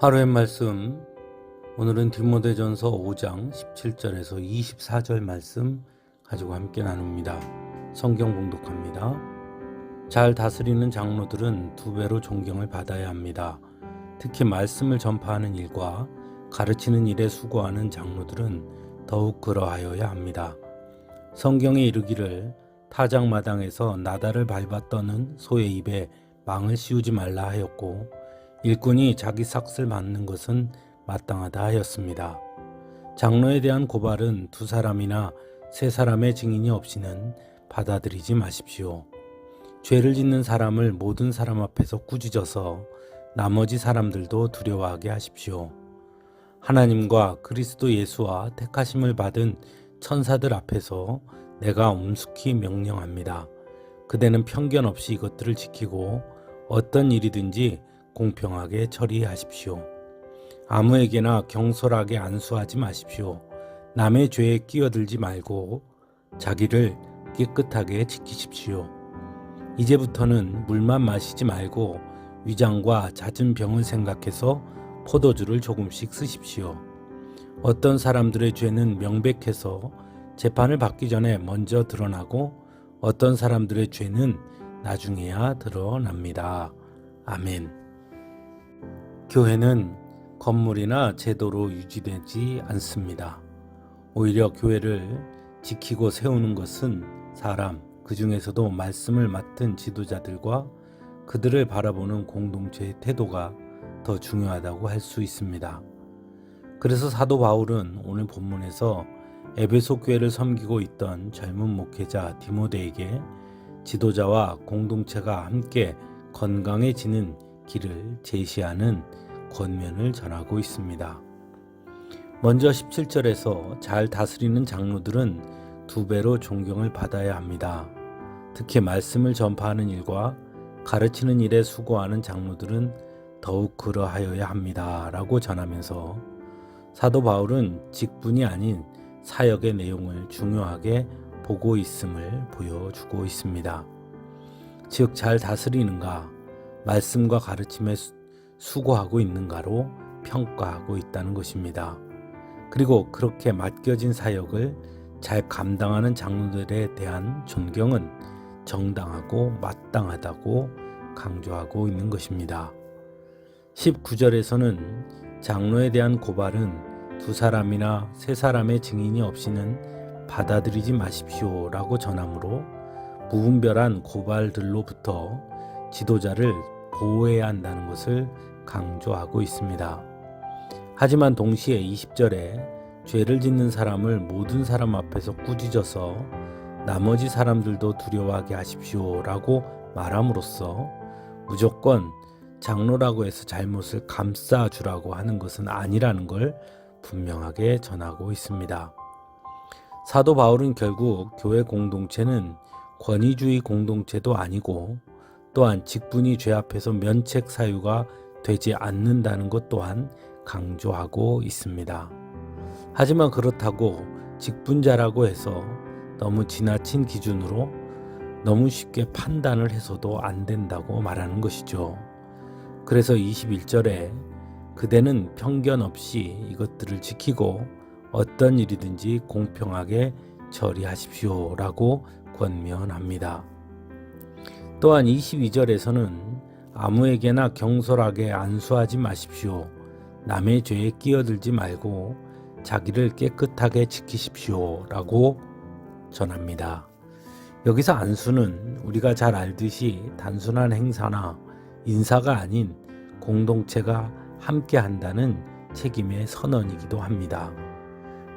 하루의 말씀 오늘은 디모데전서 5장 17절에서 24절 말씀 가지고 함께 나눕니다. 성경 공독합니다. 잘 다스리는 장로들은 두 배로 존경을 받아야 합니다. 특히 말씀을 전파하는 일과 가르치는 일에 수고하는 장로들은 더욱 그러하여야 합니다. 성경에 이르기를 타작 마당에서 나다를 밟아 떠는 소의 입에 망을 씌우지 말라 하였고 일꾼이 자기 삭슬 맞는 것은 마땅하다 하였습니다. 장로에 대한 고발은 두 사람이나 세 사람의 증인이 없이는 받아들이지 마십시오. 죄를 짓는 사람을 모든 사람 앞에서 꾸짖어서 나머지 사람들도 두려워하게 하십시오. 하나님과 그리스도 예수와 택하심을 받은 천사들 앞에서 내가 엄숙히 명령합니다. 그대는 편견 없이 이것들을 지키고 어떤 일이든지 공평하게 처리하십시오. 아무에게나 경솔하게 안수하지 마십시오. 남의 죄에 끼어들지 말고 자기를 깨끗하게 지키십시오. 이제부터는 물만 마시지 말고 위장과 잦은 병을 생각해서 포도주를 조금씩 쓰십시오. 어떤 사람들의 죄는 명백해서 재판을 받기 전에 먼저 드러나고 어떤 사람들의 죄는 나중에야 드러납니다. 아멘. 교회는 건물이나 제도로 유지되지 않습니다. 오히려 교회를 지키고 세우는 것은 사람, 그 중에서도 말씀을 맡은 지도자들과 그들을 바라보는 공동체의 태도가 더 중요하다고 할 수 있습니다. 그래서 사도 바울은 오늘 본문에서 에베소 교회를 섬기고 있던 젊은 목회자 디모데에게 지도자와 공동체가 함께 건강해지는 길을 제시하는 권면을 전하고 있습니다. 먼저 17절에서 잘 다스리는 장로들은 두 배로 존경을 받아야 합니다. 특히 말씀을 전파하는 일과 가르치는 일에 수고하는 장로들은 더욱 그러하여야 합니다. 라고 전하면서 사도 바울은 직분이 아닌 사역의 내용을 중요하게 보고 있음을 보여주고 있습니다. 즉, 잘 다스리는가, 말씀과 가르침에 수고하고 있는가로 평가하고 있다는 것입니다. 그리고 그렇게 맡겨진 사역을 잘 감당하는 장로들에 대한 존경은 정당하고 마땅하다고 강조하고 있는 것입니다. 19절에서는 장로에 대한 고발은 두 사람이나 세 사람의 증인이 없이는 받아들이지 마십시오 라고 전하므로 무분별한 고발들로부터 지도자를 보호해야 한다는 것을 강조하고 있습니다. 하지만 동시에 20절에 죄를 짓는 사람을 모든 사람 앞에서 꾸짖어서 나머지 사람들도 두려워하게 하십시오 라고 말함으로써 무조건 장로라고 해서 잘못을 감싸주라고 하는 것은 아니라는 걸 분명하게 전하고 있습니다. 사도 바울은 결국 교회 공동체는 권위주의 공동체도 아니고 또한 직분이 죄 앞에서 면책 사유가 되지 않는다는 것 또한 강조하고 있습니다. 하지만 그렇다고 직분자라고 해서 너무 지나친 기준으로 너무 쉽게 판단을 해서도 안 된다고 말하는 것이죠. 그래서 21절에 그대는 편견 없이 이것들을 지키고 어떤 일이든지 공평하게 처리하십시오 라고 권면합니다. 또한 22절에서는 아무에게나 경솔하게 안수하지 마십시오. 남의 죄에 끼어들지 말고 자기를 깨끗하게 지키십시오. 라고 전합니다. 여기서 안수는 우리가 잘 알듯이 단순한 행사나 인사가 아닌 공동체가 함께 한다는 책임의 선언이기도 합니다.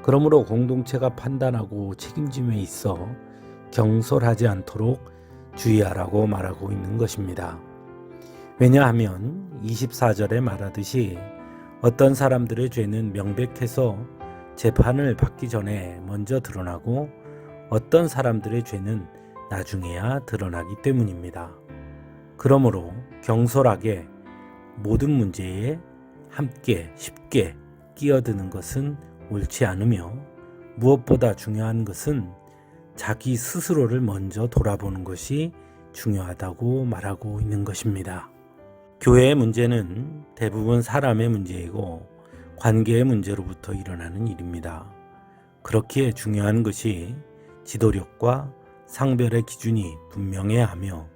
그러므로 공동체가 판단하고 책임짐에 있어 경솔하지 않도록 주의하라고 말하고 있는 것입니다. 왜냐하면 24절에 말하듯이 어떤 사람들의 죄는 명백해서 재판을 받기 전에 먼저 드러나고 어떤 사람들의 죄는 나중에야 드러나기 때문입니다. 그러므로 경솔하게 모든 문제에 함께 쉽게 끼어드는 것은 옳지 않으며 무엇보다 중요한 것은 자기 스스로를 먼저 돌아보는 것이 중요하다고 말하고 있는 것입니다. 교회의 문제는 대부분 사람의 문제이고 관계의 문제로부터 일어나는 일입니다. 그렇기에 중요한 것이 지도력과 상별의 기준이 분명해야 하며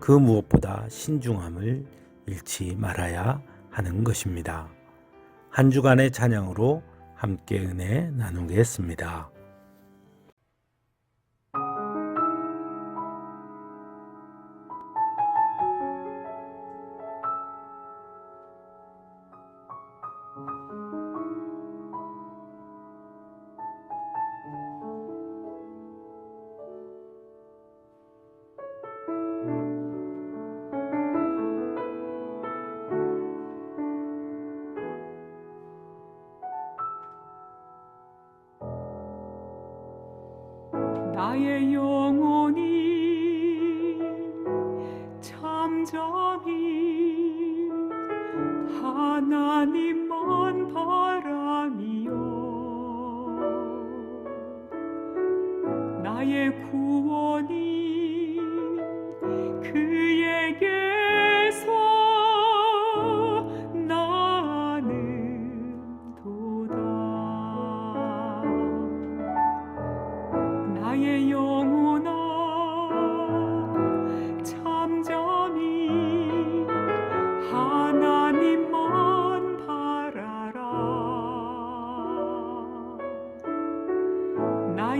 그 무엇보다 신중함을 잃지 말아야 하는 것입니다. 한 주간의 찬양으로 함께 은혜 나누겠습니다. 나의 영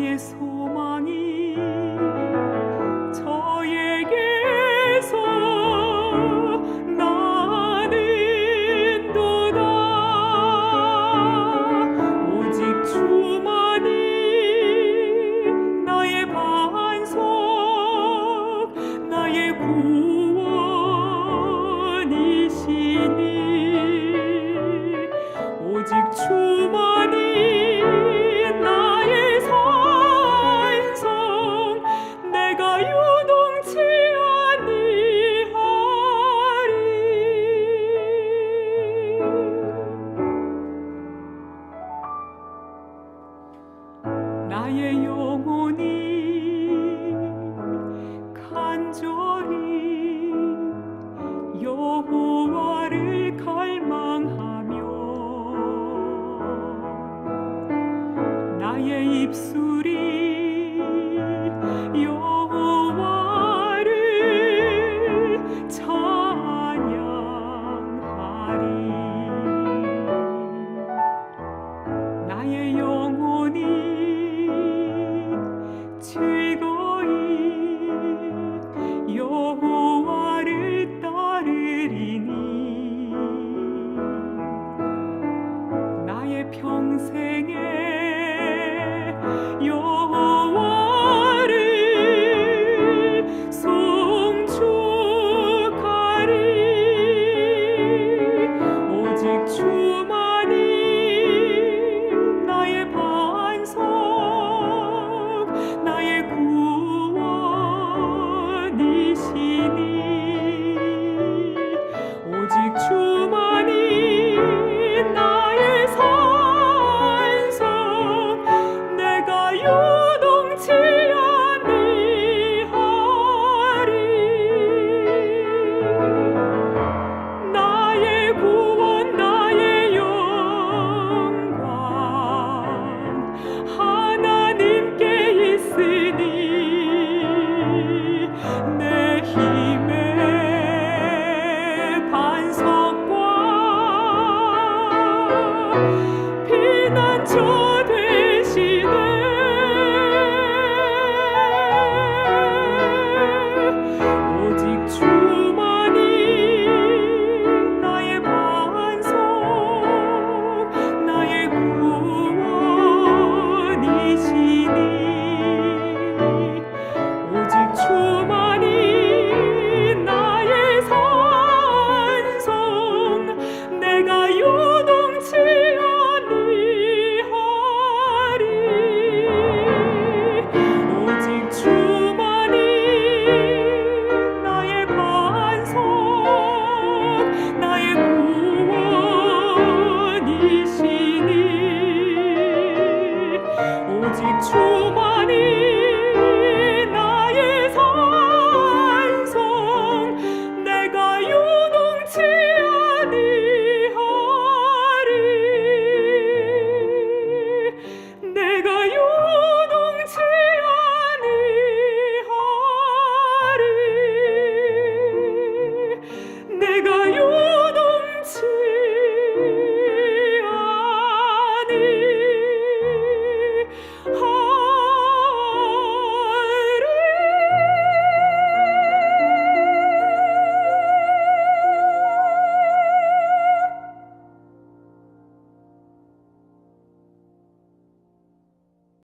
나의 소망이 나의 입술이 여